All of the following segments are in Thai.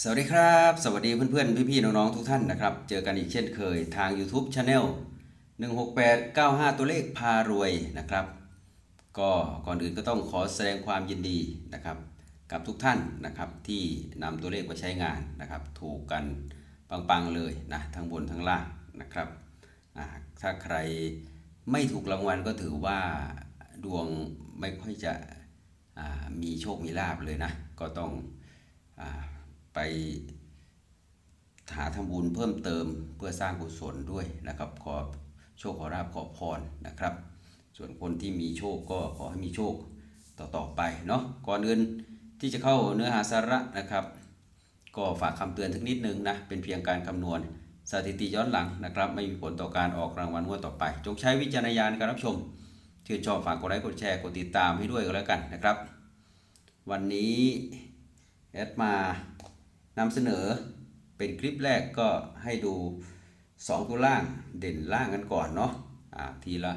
สวัสดีครับ สวัสดีเพื่อนๆ พี่ๆ น้องๆ ทุกท่านนะครับ เจอกันอีกเช่นเคยทาง YouTube Channel 16895 ตัวเลขพารวยนะครับ ก็ก่อนอื่นก็ต้องขอแสดงความยินดีนะครับ กับทุกท่านนะครับที่นำตัวเลขมาใช้งานนะครับ ถูกกันปังๆเลยนะทั้งบนทั้งล่างนะครับ ถ้าใครไม่ถูกรางวัลก็ถือว่าดวงไม่ค่อยจะมีโชคมีลาบเลยนะ ก็ต้อง ไปหาทำบุญเพิ่มเติมเพื่อสร้างกุศลด้วยนะครับ ขอโชคขอราบขอพรนะครับ ส่วนคนที่มีโชคก็ขอให้มีโชคต่อๆไปเนาะก่อนอื่นที่จะเข้าเนื้อหาสาระนะครับ ก็ฝากคำเตือนสักนิดนึงนะเป็นเพียงการคำนวณสถิติย้อนหลังนะครับ ไม่มีผลต่อการออกรางวัลงวดต่อไป จงใช้วิจารณญาณการรับชมชื่นชอบฝากกดไลค์กดแชร์กดติดตามให้ด้วยก็แล้วกันนะครับ วันนี้แอดมา นำเสนอเป็นคลิปแรกก็ให้ดู 2 ตัวล่างเด่นล่างกันก่อนเนาะอ่าทีละ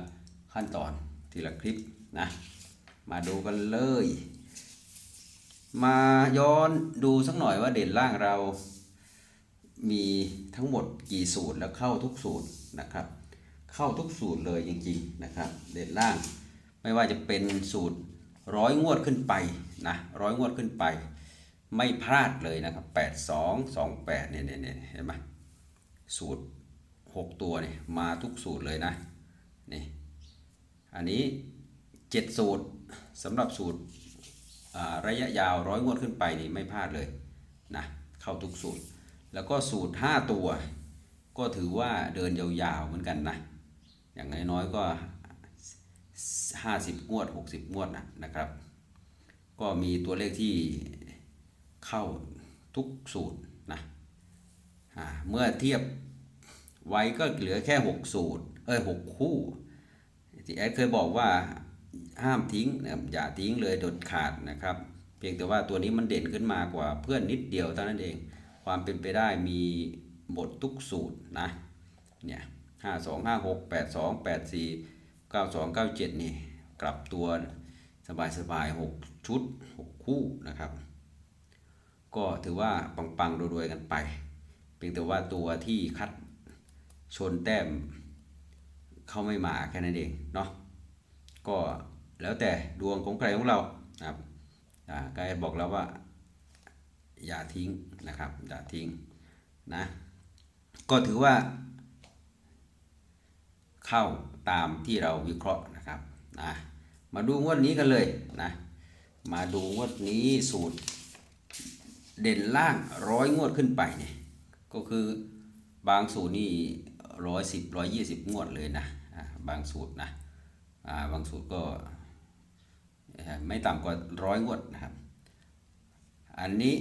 ขั้นตอนทีละคลิปนะมาดูกันเลย มาย้อนดูสักหน่อยว่าเด่นล่างเรา มีทั้งหมดกี่สูตรแล้วเข้าทุกสูตรนะครับ เข้าทุกสูตรเลยจริงๆนะครับ เด่นล่างไม่ว่าจะเป็นสูตรร้อยงวดขึ้นไปนะร้อยงวดขึ้นไป ไม่พลาดเลยนะครับ8 2 2 8เนี่ยเนี่ยเนี่ยเห็นไหมสูตร6ตัวเนี่ยมาทุกสูตรเลยนะนี่อันนี้7สูตรสำหรับสูตรระยะยาวร้อยงวดขึ้นไปนี่ไม่พลาดเลยนะเข้าทุกสูตร แล้วก็สูตร 5 ตัว ก็ถือว่าเดินยาวๆเหมือนกันนะอย่างน้อยๆก็ 50 งวด 60 งวดนะนะครับ ก็มีตัวเลขที่ เข้าทุกสูตรนะเมื่อเทียบไว้ก็เหลือแค่ 6 สูตร เอ้ย6คู่ที่แอดเคยบอกว่าห้ามทิ้งนะอย่าทิ้งเลยโดดขาดนะครับ เพียงแต่ว่าตัวนี้มันเด่นขึ้นมากว่าเพื่อนนิดเดียวเท่านั้นเอง ความเป็นไปได้มีหมดทุกสูตรนะเนี่ยห้าสองห้าหกแปดสองแปดสี่เก้าสองเก้าเจ็ดนี่กลับตัวสบายสบายหกชุดหกคู่นะครับ ก็ถือว่าปังๆรวยๆกันไป เพียงแต่ว่าตัวที่คัดชนแต้มเข้าไม่มาแค่นั้นเองเนาะก็แล้วแต่ดวงของใครของเราครับอ่าไกด์บอกแล้วว่า อย่าทิ้งนะครับ อย่าทิ้งนะ ก็ถือว่า เข้าตามที่เราวิเคราะห์นะครับนะมาดูงวดนี้กันเลยนะ มาดูงวดนี้สูตร เด่นล่างร้อยงวดขึ้นไปเนี่ยก็คือบางสูตรนี่ร้อยสิบร้อยยี่สิบงวดเลยนะบางสูตรนะบางสูตรก็ไม่ต่ำกว่าร้อยงวดนะครับ อันนี้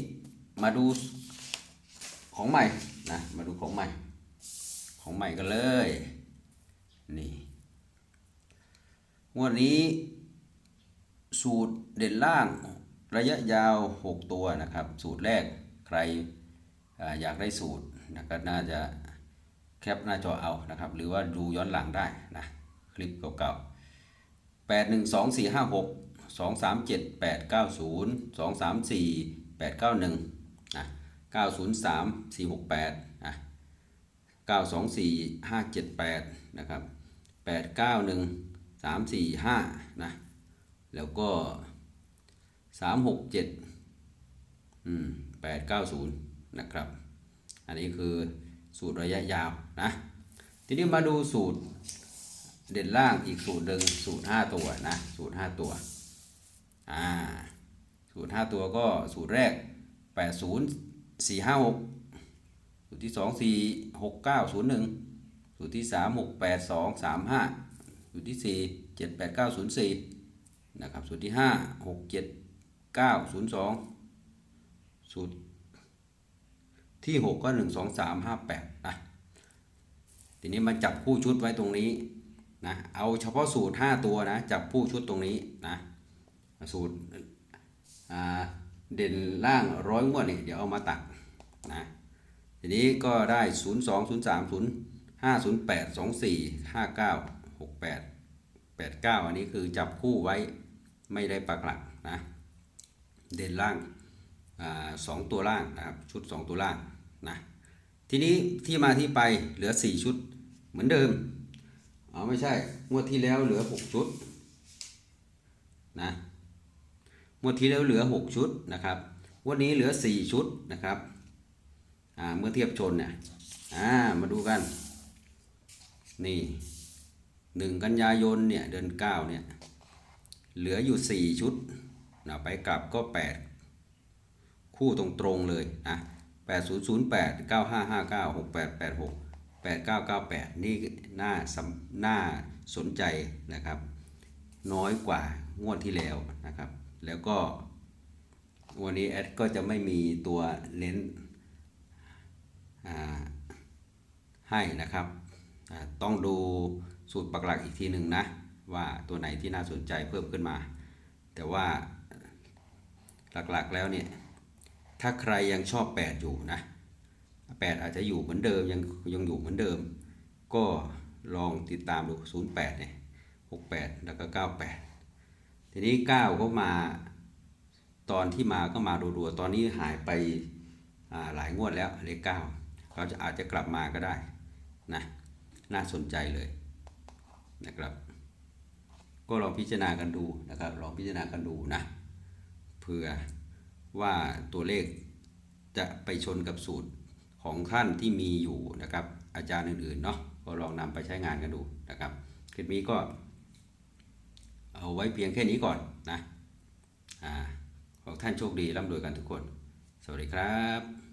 มาดูของใหม่นะมาดูของใหม่ ของใหม่กันเลยนี่งวดนี้สูตรเด่นล่าง ระยะยาว 6 ตัวนะครับ สูตรแรกใครอยากได้สูตรนะก็น่าจะแคปหน้าจอเอานะครับ หรือว่าดูย้อนหลังได้นะคลิปเก่าๆ 8 1 2 4 5 6 2 3 7 8 9 0 2 3 4 8 9 1นะ9 0 3 4 6 8นะ9 2 4 5 7 8นะครับ8 9 1 3 4 5นะแล้วก็ 3 6 7อืม8 9 0นย์นะครับ อันนี้คือสูตรระยะยาวนะ ทีนี้มาดูสูตรเด่นล่างอีกสูตรหนึ่งสูตร5ตัวนะ สูตร5ตัว อ่า สูตร5ตัวก็สูตรแรก8 0 4 5 6สูตรที่สองสี่หกเก้าศูนย์หนึ่งสูตรที่สามหกแปดสองสามห้าสูตรที่สี่เจ็ดแปดเก้าศูนย์สี่นะครับ สูตรที่ห้าหกเจ็ด เก้าศูนย์สองสูตรที่หกก็หนึ่งสองสามห้าแปดนะทีนี้มาจับคู่ชุดไว้ตรงนี้นะเอาเฉพาะสูตรห้าตัวนะจับคู่ชุดตรงนี้นะสูตรเด่นล่างร้อยงวดนี่เดี๋ยวเอามาตัดนะทีนี้ก็ได้ 0 2 0 3 0 5 0 8 2 4 5 9 6 8 8 9 อันนี้คือจับคู่ไว้ไม่ได้ปักหลักนะ เด่นล่างอสองตัวล่างนะครับชุดสองตัวล่างนะทีนี้ที่มาที่ไปเหลือสี่ชุดเหมือนเดิมเอาไม่ใช่งวดที่แล้วเหลือหกชุดนะงวดที่แล้วเหลือหกชุดนะครับงวันนี้เหลือสี่ชุดนะครับอ่าเมื่อเทียบชนเนี่ยอ่ามาดูกันนี่หนึ่งกันยายนเนี่ยเดือนเก้าเนี่ยเหลืออยู่สี่ชุด นะไปกลับก็แปดคู่ตรงๆเลยนะแปดศูนย์ศูนย์แปดเก้าห้าห้าเก้าหกแปดแปดหกแปดเก้าเก้าแปดนี่น่าสน่าสนใจนะครับ น้อยกว่างวดที่แล้วนะครับ แล้วก็วันนี้แอดก็จะไม่มีตัวเน้นอ่าให้นะครับต้องดูสูตรปักหลักอีกทีหนึ่งนะ ว่าตัวไหนที่น่าสนใจเพิ่มขึ้นมา แต่ว่า หลักๆแล้วเนี่ยถ้าใครยังชอบ 8 อยู่นะ 8 อาจจะอยู่เหมือนเดิมยังยังอยู่เหมือนเดิม ก็ลองติดตามดู 08 เนี่ย 68 แล้วก็ 98 ทีนี้ 9 ก็มาตอนที่มาก็มารัวๆ ตอนนี้หายไปหลายงวดแล้วเลข9เขาจะอาจจะกลับมาก็ได้นะน่าสนใจเลยนะครับ ก็ลองพิจารณากันดูนะครับลองพิจารณากันดูนะ เผื่อว่าตัวเลขจะไปชนกับสูตรของท่านที่มีอยู่นะครับ อาจารย์อื่นๆเนาะก็ลองนำไปใช้งานกันดูนะครับคลิปนี้ก็ เอาไว้เพียงแค่นี้ก่อนนะอ่าขอท่านโชคดีร่ำรวยกันทุกคน สวัสดีครับ